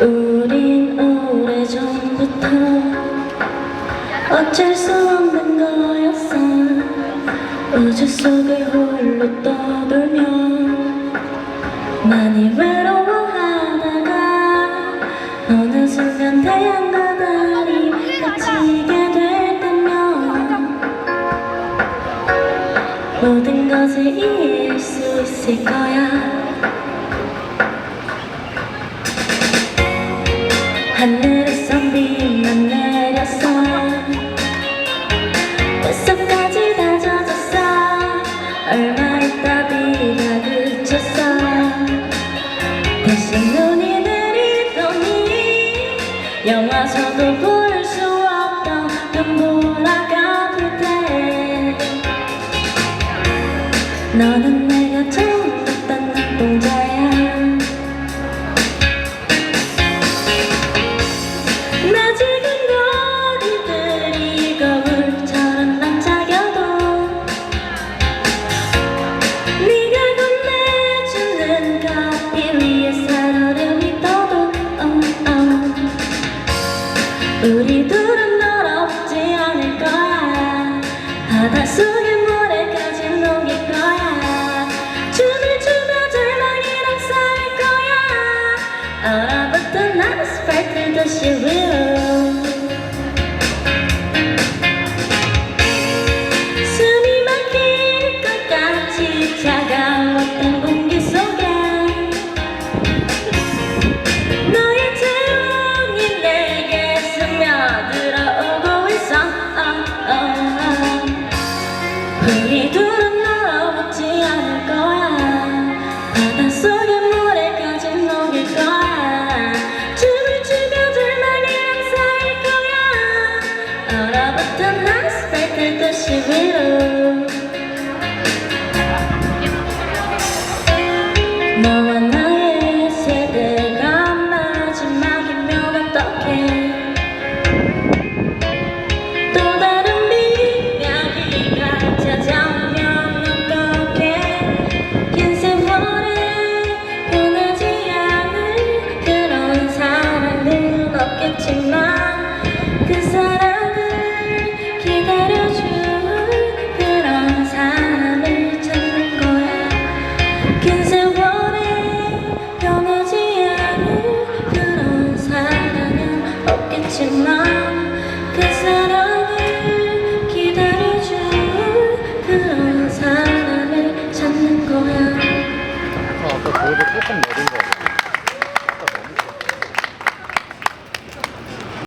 우린 오래전부터 어쩔 수 없는 거였어. 우주 속을 홀로 떠돌며 많이 외로워하다가 어느 순간 태양과 달이 갇히게 될 때면 모든 것을 이해할 수 있을 거야 하늘에서 비만 내렸어 뼛속까지 다 젖었어. 얼마 있다 비가 그쳤어. 다시 눈이 내리더니 영화서도 볼 수 없던 눈보라 같 바닷속의 모래까지 녹일 거야. 춤을 추며 절망이랑 싸울 거야. 얼어붙은 아스팔트 도시 위로 얼어붙은 아 그 찾는 거야 아까 저희도 조금 내린 거 같아.